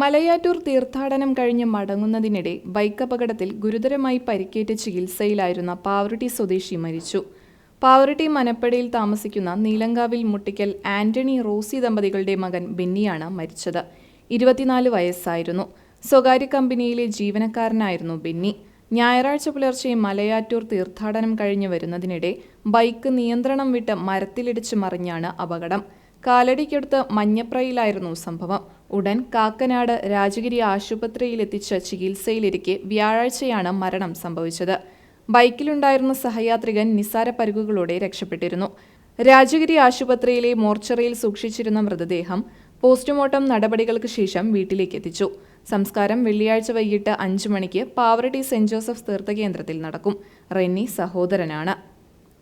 മലയാറ്റൂർ തീർത്ഥാടനം കഴിഞ്ഞ് മടങ്ങുന്നതിനിടെ ബൈക്ക് അപകടത്തിൽ ഗുരുതരമായി പരിക്കേറ്റ് ചികിത്സയിലായിരുന്ന പാവറട്ടി സ്വദേശി മരിച്ചു. പാവറട്ടി മനപ്പടയിൽ താമസിക്കുന്ന നീലങ്കാവിൽ മുട്ടിക്കൽ ആന്റണി റോസി ദമ്പതികളുടെ മകൻ ബെന്നിയാണ് മരിച്ചത്. ഇരുപത്തിനാല് വയസ്സായിരുന്നു. സ്വകാര്യ കമ്പനിയിലെ ജീവനക്കാരനായിരുന്നു ബെന്നി. ഞായറാഴ്ച പുലർച്ചെ മലയാറ്റൂർ തീർത്ഥാടനം കഴിഞ്ഞു വരുന്നതിനിടെ ബൈക്ക് നിയന്ത്രണം വിട്ട് മരത്തിലിടിച്ച് മറിഞ്ഞാണ് അപകടം. കാലടിക്കടുത്ത് മഞ്ഞപ്രയിലായിരുന്നു സംഭവം. ഉടൻ കാക്കനാട് രാജഗിരി ആശുപത്രിയിലെത്തിച്ച ചികിത്സയിലിരിക്കെ വ്യാഴാഴ്ചയാണ് മരണം സംഭവിച്ചത്. ബൈക്കിലുണ്ടായിരുന്ന സഹയാത്രികൻ നിസാര പരുക്കുകളോടെ രക്ഷപ്പെട്ടിരുന്നു. രാജഗിരി ആശുപത്രിയിലെ മോർച്ചറിയിൽ സൂക്ഷിച്ചിരുന്ന മൃതദേഹം പോസ്റ്റ്മോർട്ടം നടപടികൾക്ക് ശേഷം വീട്ടിലേക്ക് എത്തിച്ചു സംസ്കാരം വെള്ളിയാഴ്ച വൈകിട്ട് അഞ്ചു മണിക്ക് പാവറട്ടി സെന്റ് ജോസഫ് തീർത്ഥകേന്ദ്രത്തിൽ നടക്കും. റെന്നി സഹോദരനാണ്.